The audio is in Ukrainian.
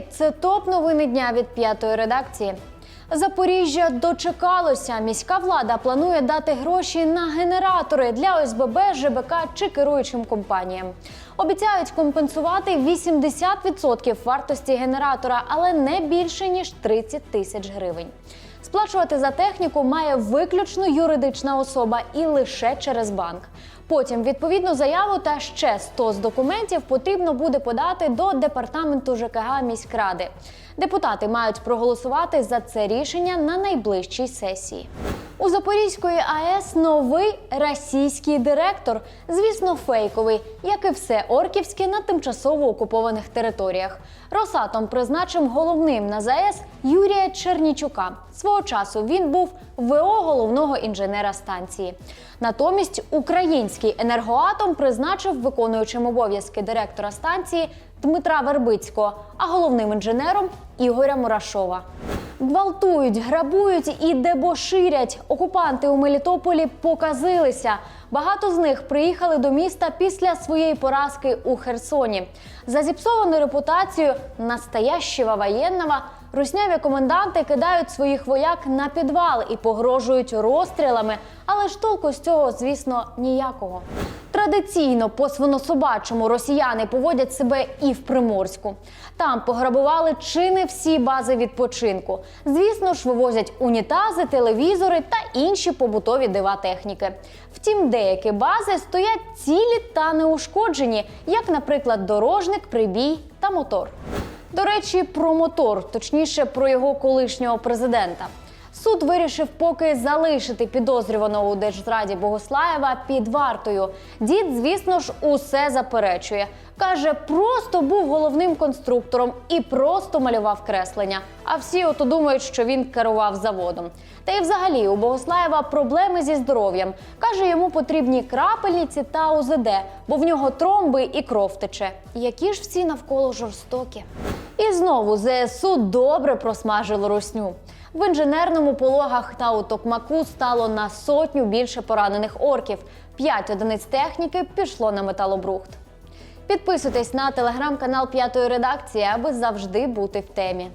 Це топ новини дня від п'ятої редакції. Запоріжжя дочекалося. Міська влада планує дати гроші на генератори для ОСББ, ЖБК чи керуючим компаніям. Обіцяють компенсувати 80% вартості генератора, але не більше ніж 30 тисяч гривень. Сплачувати за техніку має виключно юридична особа і лише через банк. Потім відповідну заяву та ще 100 з документів потрібно буде подати до департаменту ЖКГ міськради. Депутати мають проголосувати за це рішення на найближчій сесії. У Запорізької АЕС новий російський директор, звісно, фейковий, як і все орківське на тимчасово окупованих територіях. Росатом призначив головним на ЗАЕС Юрія Чернічука. Свого часу він був ВО головного інженера станції. Натомість український енергоатом призначив виконуючим обов'язки директора станції Дмитра Вербицького, а головним інженером Ігоря Мурашова. Гвалтують, грабують і дебоширять. Окупанти у Мелітополі показилися. Багато з них приїхали до міста після своєї поразки у Херсоні. За зіпсовану репутацію настоящего воєнного русняві коменданти кидають своїх вояк на підвал і погрожують розстрілами. Але ж толку з цього, звісно, ніякого. Традиційно по свинособачому росіяни поводять себе і в Приморську. Там пограбували чи не всі бази відпочинку. Звісно ж, вивозять унітази, телевізори та інші побутові дива техніки. Втім, деякі бази стоять цілі та неушкоджені, як, наприклад, дорожник, прибій та мотор. До речі, про мотор, точніше, про його колишнього президента. Суд вирішив поки залишити підозрюваного у держзраді Богослаєва під вартою. Дід, звісно ж, усе заперечує. Каже, просто був головним конструктором і просто малював креслення. А всі ото думають, що він керував заводом. Та й взагалі у Богослаєва проблеми зі здоров'ям. Каже, йому потрібні крапельниці та УЗД, бо в нього тромби і кров тече. Які ж всі навколо жорстокі. І знову ЗСУ добре просмажило русню. В інженерному пологах та у Токмаку стало на сотню більше поранених орків. П'ять одиниць техніки пішло на металобрухт. Підписуйтесь на телеграм-канал П'ятої редакції, аби завжди бути в темі.